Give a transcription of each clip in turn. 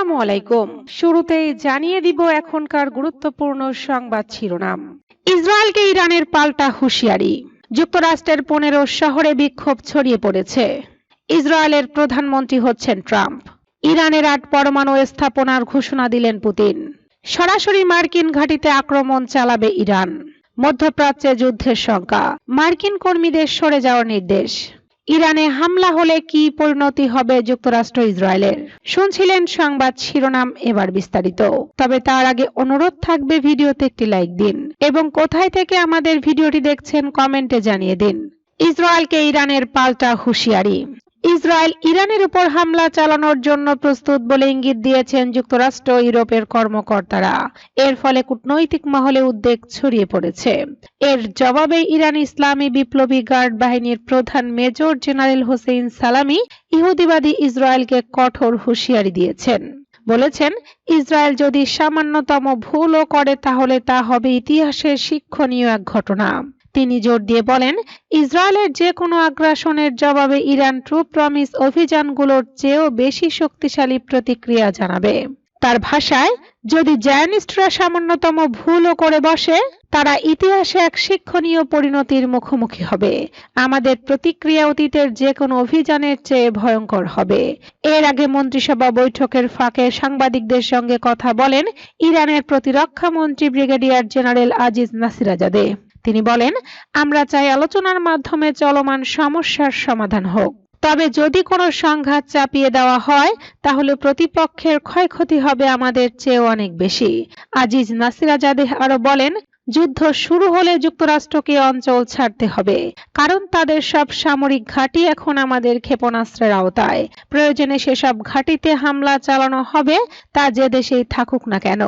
আসসালামু আলাইকুম। শুরুতেই জানিয়ে দিব এখনকার গুরুত্বপূর্ণ সংবাদ শিরোনাম। ইসরায়েলকে ইরানের পাল্টা হুঁশিয়ারি। যুক্তরাষ্ট্রের পনেরো শহরে বিক্ষোভ ছড়িয়ে পড়েছে। ইসরায়েলের প্রধানমন্ত্রী হচ্ছেন ট্রাম্প। ইরানের আট পরমাণু স্থাপনার ঘোষণা দিলেন পুতিন। সরাসরি মার্কিন ঘাঁটিতে আক্রমণ চালাবে ইরান। মধ্যপ্রাচ্যে যুদ্ধের শঙ্কা। মার্কিন কর্মীদের সরে যাওয়ার নির্দেশ। ইরানে হামলা হলে কি পরিণতি হবে যুক্তরাষ্ট্র ইসরায়েলের? শুনছিলেন সংবাদ শিরোনাম এবার বিস্তারিত। তবে তার আগে অনুরোধ থাকবে ভিডিওতে একটি লাইক দিন এবং কোথায় থেকে আমাদের ভিডিওটি দেখছেন কমেন্টে জানিয়ে দিন। ইসরায়েলকে ইরানের পাল্টা হুঁশিয়ারি। ইসরায়েল ইরানের উপর হামলা চালানোর জন্য প্রস্তুত বলে ইঙ্গিত দিয়েছেন যুক্তরাষ্ট্র, ইউরোপের কর্মকর্তারা। এর ফলে কূটনৈতিক মহলে উদ্বেগ ছড়িয়ে পড়েছে। এর জবাবে ইরান ইসলামী বিপ্লবী গার্ড বাহিনীর প্রধান মেজর জেনারেল হোসেইন সালামি ইহুদিবাদী ইসরায়েলকে কঠোর হুঁশিয়ারি দিয়েছেন। বলেছেন, ইসরায়েল যদি সামান্যতম ভুলও করে তাহলে তা হবে ইতিহাসের শিক্ষণীয় এক ঘটনা। তিনি জোর দিয়ে বলেন, ইসরায়েলের যে কোনো আগ্রাসনের জবাবে ইরান ট্রু প্রমিস অভিযানগুলোর চেয়েও বেশি শক্তিশালী প্রতিক্রিয়া জানাবে। তার ভাষায়, যদি জায়নিস্টরা সামান্যতম ভুলও করে বসে, তারা ইতিহাসে এক শিক্ষণীয় পরিণতির মুখোমুখি হবে। আমাদের প্রতিক্রিয়া অতীতের যে কোনো অভিযানের চেয়ে ভয়ঙ্কর হবে। এর আগে মন্ত্রিসভা বৈঠকের ফাঁকে সাংবাদিকদের সঙ্গে কথা বলেন ইরানের প্রতিরক্ষা মন্ত্রী ব্রিগেডিয়ার জেনারেল আজিজ নাসিরাজাদে। তিনি বলেন, আমরা চাই আলোচনার মাধ্যমে চলমান সমস্যার সমাধান হোক। তবে যদি কোনো সংঘাত চাপিয়ে দেওয়া হয়, তাহলে প্রতিপক্ষের ক্ষয়ক্ষতি হবে আমাদের চেয়ে অনেক বেশি। আজিজ নাসিরাজাদেহ আরও বলেন যুদ্ধ শুরু হলে যুক্তরাষ্ট্রকে অঞ্চল ছাড়তে হবে। কারণ তাদের সব সামরিক ঘাঁটি এখন আমাদের ক্ষেপণাস্ত্রের আওতায়। প্রয়োজনে সেসব ঘাঁটিতে হামলা চালানো হবে, তা যে দেশেই থাকুক না কেন।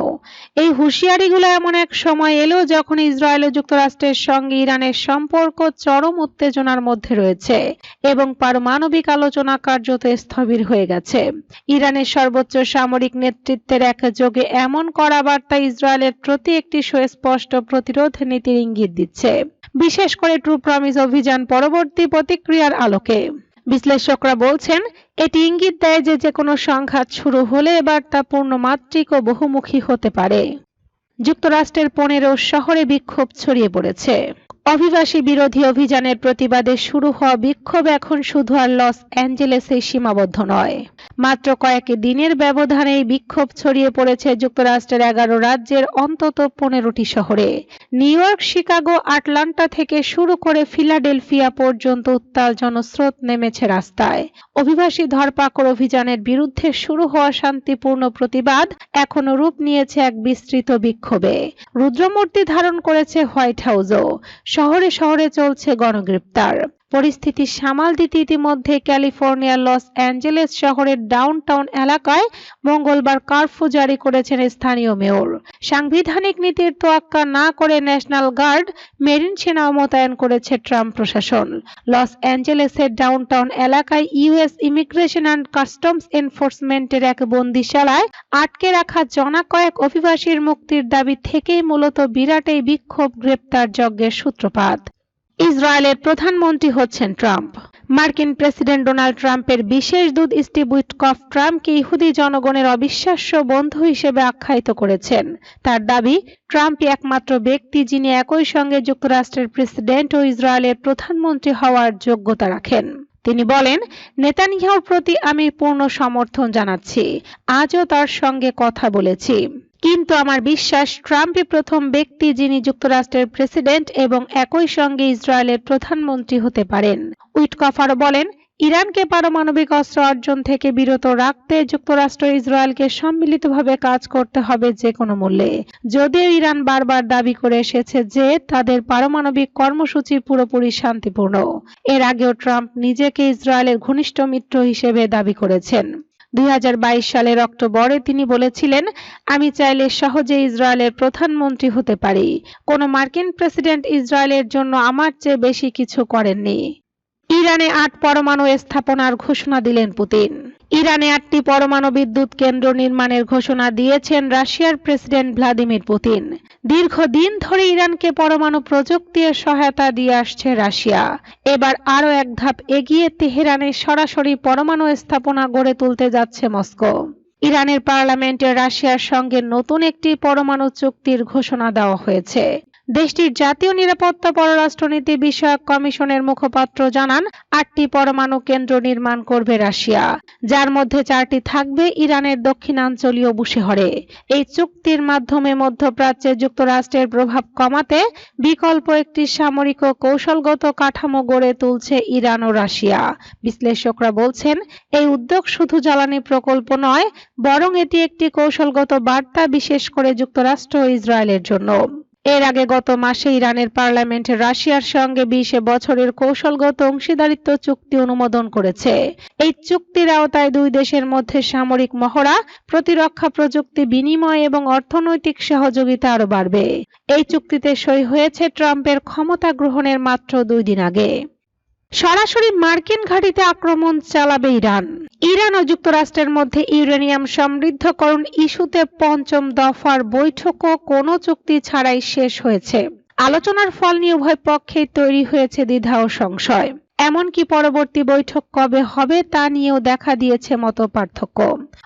এই হুঁশিয়ারিগুলো এমন এক সময় এলো যখন ইসরায়েল ও যুক্তরাষ্ট্রের সঙ্গে ইরানের সম্পর্ক চরম উত্তেজনার মধ্যে রয়েছে এবং পারমাণবিক আলোচনা কার্যত স্থবির হয়ে গেছে। ইরানের সর্বোচ্চ সামরিক নেতৃত্বের একযোগে এমন কড়া বার্তা ইসরায়েলের প্রতি একটি সুস্পষ্ট প্রতিরোধ নীতির ইঙ্গিত দিচ্ছে। বিশেষ করে ট্রু প্রমিস অভিযান পরবর্তী প্রতিক্রিয়ার আলোকে। বিশ্লেষকরা বলছেন, এটি ইঙ্গিত দেয় যে যে কোনো সংঘাত শুরু হলে এবার তা পূর্ণমাত্রিক ও বহুমুখী হতে পারে। যুক্তরাষ্ট্রের পনেরো শহরে বিক্ষোভ ছড়িয়ে পড়েছে। অভিবাসী বিরোধী অভিযানের প্রতিবাদে শুরু হওয়া বিক্ষোভ এখন শুধু আর লস অ্যাঞ্জেলেসে সীমাবদ্ধ নয়। মাত্র কয়েক দিনের ব্যবধানে এই বিক্ষোভ ছড়িয়ে পড়েছে যুক্তরাষ্ট্রের এগারো রাজ্যের অন্তত পনেরোটি শহরে। নিউ ইয়র্ক, শিকাগো, আটলান্টা থেকে শুরু করে ফিলাডেলফিয়া পর্যন্ত উত্তাল জনস্রোত নেমেছে রাস্তায়। অভিবাসী ধরপাকড় অভিযানের বিরুদ্ধে শুরু হওয়া শান্তিপূর্ণ প্রতিবাদ এখনও রূপ নিয়েছে এক বিস্তৃত বিক্ষোভে। রুদ্রমূর্তি ধারণ করেছে হোয়াইট হাউসও। শহরে শহরে চলছে গণগ্রেপ্তার। পরিস্থিতি সামাল দিতে ইতিমধ্যে ক্যালিফোর্নিয়ার লস অ্যাঞ্জেলেস শহরের ডাউনটাউন এলাকায় মঙ্গলবার কারফিউ জারি করেছেন স্থানীয় মেয়র। সাংবিধানিক নীতির তোয়াক্কা না করে ন্যাশনাল গার্ড মেরিন সেনাও মোতায়েন করেছে ট্রাম্প প্রশাসন। লস অ্যাঞ্জেলেসের ডাউনটাউন এলাকায় ইউএস ইমিগ্রেশন অ্যান্ড কাস্টমস এনফোর্সমেন্টের এক বন্দিশালায় আটকে রাখা জনা কয়েক অভিবাসীর মুক্তির দাবি থেকেই মূলত বিরাট এই বিক্ষোভ, গ্রেপ্তার, যজ্ঞের সূত্রপাত। ইসরায়েলের প্রধানমন্ত্রী হচ্ছেন ট্রাম্প। মার্কিন প্রেসিডেন্ট ডোনাল্ড ট্রাম্পের বিশেষ দূত স্টিভ উইটকফ ট্রাম্পকে ইহুদি জনগণের অবিশ্বাস্য বন্ধু হিসেবে আখ্যায়িত করেছেন। তার দাবি ট্রাম্প একমাত্র ব্যক্তি যিনি একই সঙ্গে যুক্তরাষ্ট্রের প্রেসিডেন্ট ও ইসরায়েলের প্রধানমন্ত্রী হওয়ার যোগ্যতা রাখেন। তিনি বলেন, নেতানিয়াহুর প্রতি আমি পূর্ণ সমর্থন জানাচ্ছি। আজও তার সঙ্গে কথা বলেছি। কিন্তু আমার বিশ্বাস, ট্রাম্পই প্রথম ব্যক্তি যিনি যুক্তরাষ্ট্রের প্রেসিডেন্ট এবং একই সঙ্গে ইসরায়েলের প্রধানমন্ত্রী হতে পারেন। উইটকফ বলেন, ইরানকে পারমাণবিক অস্ত্র অর্জন থেকে বিরত রাখতে যুক্তরাষ্ট্র ইসরায়েলকে সম্মিলিতভাবে কাজ করতে হবে যে কোনো মূল্যে। যদিও ইরান বারবার দাবি করে এসেছে যে তাদের পারমাণবিক কর্মসূচি পুরোপুরি শান্তিপূর্ণ। এর আগেও ট্রাম্প নিজেকে ইসরায়েলের ঘনিষ্ঠ মিত্র হিসেবে দাবি করেছেন। দুই হাজার বাইশ সালের অক্টোবরে তিনি বলেছিলেন, আমি চাইলে সহজে ইসরায়েলের প্রধানমন্ত্রী হতে পারি। কোনো মার্কিন প্রেসিডেন্ট ইসরায়েলের জন্য আমার চেয়ে বেশি কিছু করেননি। ইরানে আট পরমাণু স্থাপনার ঘোষণা দিলেন পুতিন। ইরানে আটটি পরমাণু বিদ্যুৎ কেন্দ্র নির্মাণের ঘোষণা দিয়েছেন রাশিয়ার প্রেসিডেন্ট ভ্লাদিমির পুতিন। দীর্ঘদিন ধরে ইরানকে পরমাণু প্রযুক্তির সহায়তা দিয়ে আসছে রাশিয়া। এবার আরও এক ধাপ এগিয়ে তেহরানে সরাসরি পরমাণু স্থাপনা গড়ে তুলতে যাচ্ছে মস্কো। ইরানের পার্লামেন্টে রাশিয়ার সঙ্গে নতুন একটি পরমাণু চুক্তির ঘোষণা দেওয়া হয়েছে। দেশটির জাতীয় নিরাপত্তা পররাষ্ট্রনীতি বিষয়ক কমিশনের মুখপাত্র জানান, আটটি পরমাণু কেন্দ্র নির্মাণ করবে রাশিয়া, যার মধ্যে চারটি থাকবে ইরানের দক্ষিণাঞ্চলীয় বুশেহরে। এই চুক্তির মাধ্যমে মধ্যপ্রাচ্যে যুক্তরাষ্ট্রের প্রভাব কমাতে বিকল্প একটি সামরিক ও কৌশলগত কাঠামো গড়ে তুলছে ইরান ও রাশিয়া। বিশ্লেষকরা বলছেন, এই উদ্যোগ শুধু জ্বালানি প্রকল্প নয়, বরং এটি একটি কৌশলগত বার্তা বিশেষ করে যুক্তরাষ্ট্র ও ইসরায়েলের জন্য। এর আগে গত মাসে ইরানের পার্লামেন্ট রাশিয়ার সঙ্গে বিশে বছরের কৌশলগত অংশীদারিত্ব চুক্তি অনুমোদন করেছে। এই চুক্তির আওতায় দুই দেশের মধ্যে সামরিক মহড়া, প্রতিরক্ষা প্রযুক্তি বিনিময় এবং অর্থনৈতিক সহযোগিতা আরও বাড়বে। এই চুক্তিতে সই হয়েছে ট্রাম্পের ক্ষমতা গ্রহণের মাত্র দুই দিন আগে। সরাসরি মার্কিন ঘাঁটিতে আক্রমণ চালাবে ইরান। ইরান ও যুক্তরাষ্ট্রের মধ্যে ইউরেনিয়াম সমৃদ্ধকরণ ইস্যুতে পঞ্চম দফার বৈঠকও কোনো চুক্তি ছাড়াই শেষ হয়েছে। আলোচনার ফল নিয়ে উভয় পক্ষেই তৈরি হয়েছে দ্বিধা ও সংশয়। এমনকি পরবর্তী বৈঠক কবে হবে তা নিয়েও দেখা দিয়েছে মতো পার্থক্য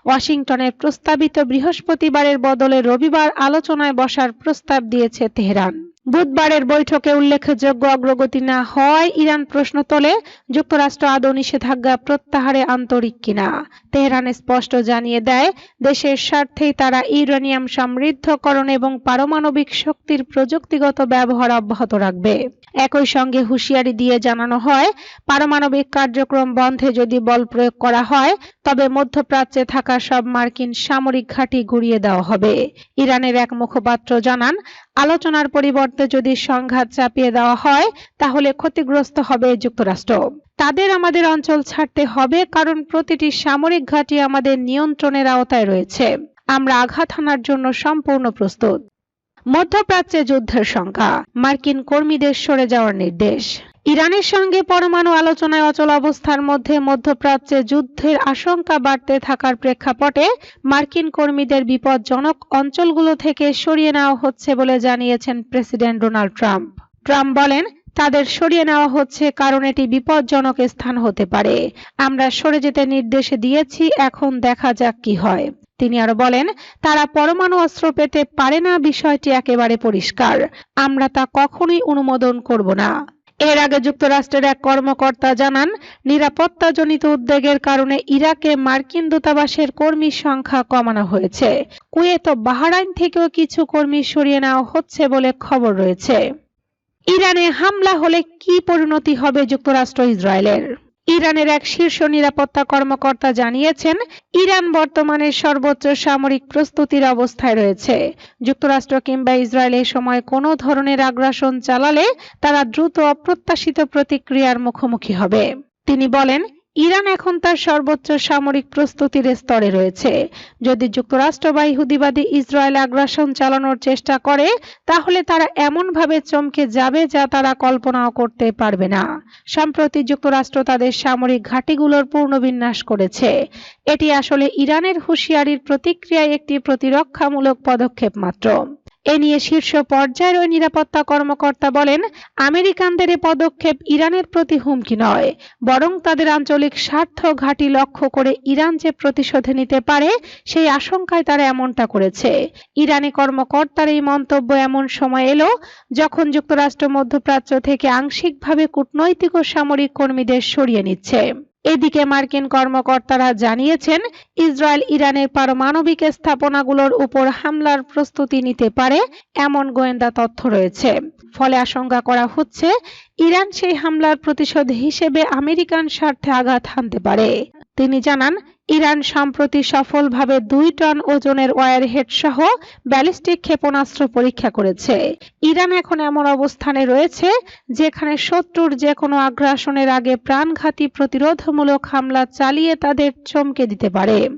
ওয়াশিংটনের প্রস্তাবিত বৃহস্পতিবারের বদলে রবিবার আলোচনায় বসার প্রস্তাব দিয়েছে তেহরান। বুধবারের বৈঠকে উল্লেখযোগ্য অগ্রগতি না হওয়ায় ইরান প্রশ্ন তোলে, যুক্তরাষ্ট্র আদৌ নিষেধাজ্ঞা প্রত্যাহারে আন্তরিক কিনা। তেহরান স্পষ্ট জানিয়ে দেয়, দেশের স্বার্থেই তারা ইউরেনিয়াম সমৃদ্ধকরণ এবং পারমাণবিক শক্তির প্রযুক্তিগত ব্যবহার অব্যাহত রাখবে। একই সঙ্গে হুঁশিয়ারি দিয়ে জানানো হয়, পারমাণবিক কার্যক্রম বন্ধে যদি বল প্রয়োগ করা হয়, তবে মধ্যপ্রাচ্যে থাকা সব মার্কিন সামরিক ঘাঁটি গুড়িয়ে দেওয়া হবে। ইরানের এক মুখপাত্র জানান আলোচনার পরিবর্তে যদি সংঘাত চাপিয়ে দেওয়া হয়, তাহলে ক্ষতিগ্রস্ত হবে যুক্তরাষ্ট্র। তাদের আমাদের অঞ্চল ছাড়তে হবে কারণ প্রতিটি সামরিক ঘাঁটি আমাদের নিয়ন্ত্রণের আওতায় রয়েছে। আমরা আঘাত হানার জন্য সম্পূর্ণ প্রস্তুত। মধ্যপ্রাচ্যে যুদ্ধের সংখ্যা। মার্কিন কর্মীদের সরে যাওয়ার নির্দেশ। ইরানের সঙ্গে পরমাণু আলোচনায় অচল অবস্থার মধ্যে মধ্যপ্রাচ্যে যুদ্ধের আশঙ্কা বাড়তে থাকার প্রেক্ষাপটে মার্কিন কর্মীদের বিপজ্জনক অঞ্চলগুলো থেকে সরিয়ে নেওয়া হচ্ছে বলে জানিয়েছেন প্রেসিডেন্ট ডোনাল্ড ট্রাম্প। ট্রাম্প বলেন, তাদের সরিয়ে নেওয়া হচ্ছে কারণ এটি বিপজ্জনক স্থান হতে পারে। আমরা সরে যেতে নির্দেশ দিয়েছি, এখন দেখা যাক কি হয়। তিনি আরও বলেন, তারা পরমাণু অস্ত্র পেতে পারে না, বিষয়টি একেবারে পরিষ্কার। আমরা তা কখনোই অনুমোদন করব না। এর আগে যুক্তরাষ্ট্রের এক কর্মকর্তা জানান, নিরাপত্তাজনিত উদ্বেগের কারণে ইরাকে মার্কিন দূতাবাসের কর্মীর সংখ্যা কমানো হয়েছে। কুয়েত ও বাহরাইন থেকেও কিছু কর্মী সরিয়ে নেওয়া হচ্ছে বলে খবর রয়েছে। ইরানে হামলা হলে কি পরিণতি হবে যুক্তরাষ্ট্র ইসরায়েলের ইরানের এক শীর্ষ নিরাপত্তা কর্মকর্তা জানিয়েছেন, ইরান বর্তমানে সর্বোচ্চ সামরিক প্রস্তুতির অবস্থায় রয়েছে। যুক্তরাষ্ট্র কিংবা ইসরায়েল এ সময় কোনো ধরনের আগ্রাসন চালালে তারা দ্রুত অপ্রত্যাশিত প্রতিক্রিয়ার মুখোমুখি হবে। তিনি বলেন ইরান এখন তার সর্বোচ্চ সামরিক প্রস্তুতির স্তরে রয়েছে। যদি যুক্তরাষ্ট্র বা ইহুদিবাদী ইসরায়েল আগ্রাসন চালানোর চেষ্টা করে, তাহলে তারা এমনভাবে চমকে যাবে যা তারা কল্পনাও করতে পারবে না। সম্প্রতি যুক্তরাষ্ট্র তাদের সামরিক ঘাঁটিগুলোর পুনর্বিন্যাস করেছে। এটি আসলে ইরানের হুঁশিয়ারির প্রতিক্রিয়ায় একটি প্রতিরক্ষামূলক পদক্ষেপ মাত্র। এ নিয়ে শীর্ষ পর্যায়ের ওই নিরাপত্তা কর্মকর্তা বলেন, আমেরিকানদের এ পদক্ষেপ ইরানের প্রতি হুমকি নয়, বরং তাদের আঞ্চলিক স্বার্থ ঘাঁটি লক্ষ্য করে ইরান যে প্রতিশোধ নিতে পারে, সেই আশঙ্কায় তারা এমনটা করেছে। ইরানি কর্মকর্তার এই মন্তব্য এমন সময় এলো, যখন যুক্তরাষ্ট্র মধ্যপ্রাচ্য থেকে আংশিকভাবে কূটনৈতিক ও সামরিক কর্মীদের সরিয়ে নিচ্ছে। এদিকে মার্কিন কর্মকর্তারা জানিয়েছেন, ইসরায়েল ইরানের পারমাণবিক স্থাপনাগুলোর উপর হামলার প্রস্তুতি নিতে পারে এমন গোয়েন্দা তথ্য রয়েছে। ফলে আশঙ্কা করা হচ্ছে, ইরান সেই হামলার প্রতিশোধ হিসেবে আমেরিকান স্বার্থে আঘাত হানতে পারে। তিনি জানান ইরান সম্প্রতি সফলভাবে দুই টন ওজনের ওয়ারহেড সহ ব্যালিস্টিক ক্ষেপণাস্ত্র পরীক্ষা করেছে। ইরান এখন এমন অবস্থানে রয়েছে যেখানে শত্রুর যে কোনো আগ্রাসনের আগে প্রাণঘাতী প্রতিরোধমূলক হামলা চালিয়ে তাদের চমকে দিতে পারে।